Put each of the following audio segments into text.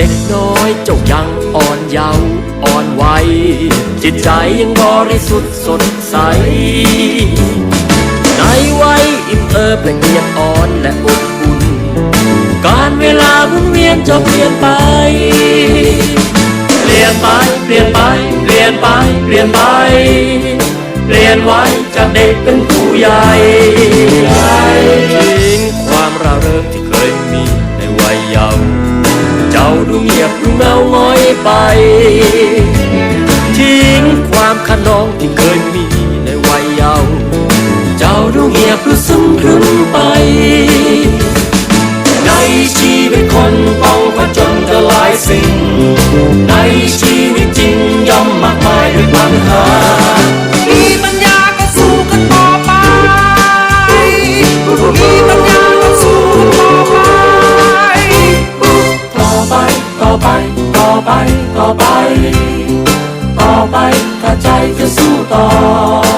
ด็กน้อยเจ้ายังอ่อนเยาว์อ่อนวัยจิตใจยังบริสุทธิ์สดใส ในวัยอิ่มเอิบละเอียดอ่อนและอบอุ่น การเวลาหมุนเวียนจะเปลี่ยนไป เปลี่ยนไป เปลี่ยนไป เปลี่ยนไป เปลี่ยนไป เปลี่ยนไว้จากเด็กเป็นผู้ใหญ่ ทิ้งความขนองที่เคยมีในวัยเยาว์เจ้าดูเงียบดูซึมครึ้มไป ในชีวิตคนต้องผจญกับหลายสิ่ง ในชีวิตจริงย่อมมากมายด้วยปัญหามีปัญญาก็สู้กันต่อไปมีปัญญาก็สู้กันต่อไป ต่อไปต่อไปต่อไป ต่อไปต่อไปถ้าใจจะสู้ต่อ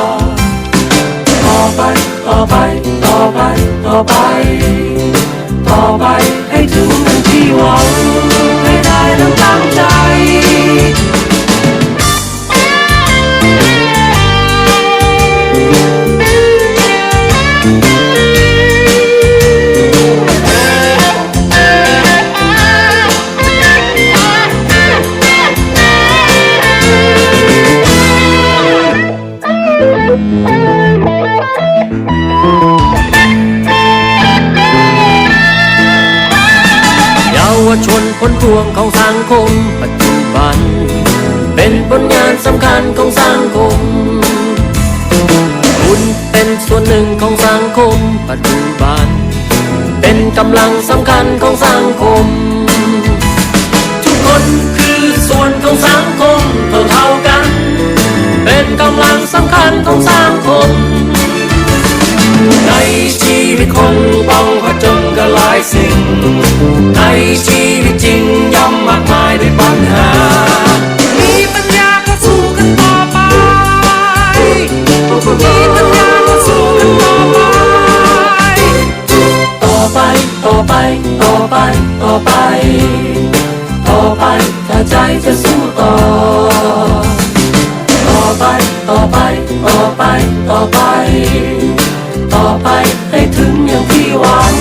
ผลพวงของสังคมปัจจุบัน เป็นผลงานสำคัญของสังคม คุณเป็นส่วนหนึ่งของสังคม ปัจจุบัน เป็นกำลังสำคัญของสังคม ทุกคนคือส่วนของสังคมเท่าเท่ากัน เป็นกำลังสำคัญของสังคม ในชีวิตคนต้องผจญ กับหลายสิ่ง ในชีวิตจริงย่อมมากมายด้วยปัญหา มีปัญญาก็สู้กันต่อไป มีปัญญาก็สู้กันต่อไป ต่อไป ต่อไป ต่อไป ต่อไป ต่อไปถ้าใจจะสู้ต่อ ต่อไป ต่อไป ต่อไป ต่อไป ต่อไปให้ถึงอย่างที่หวัง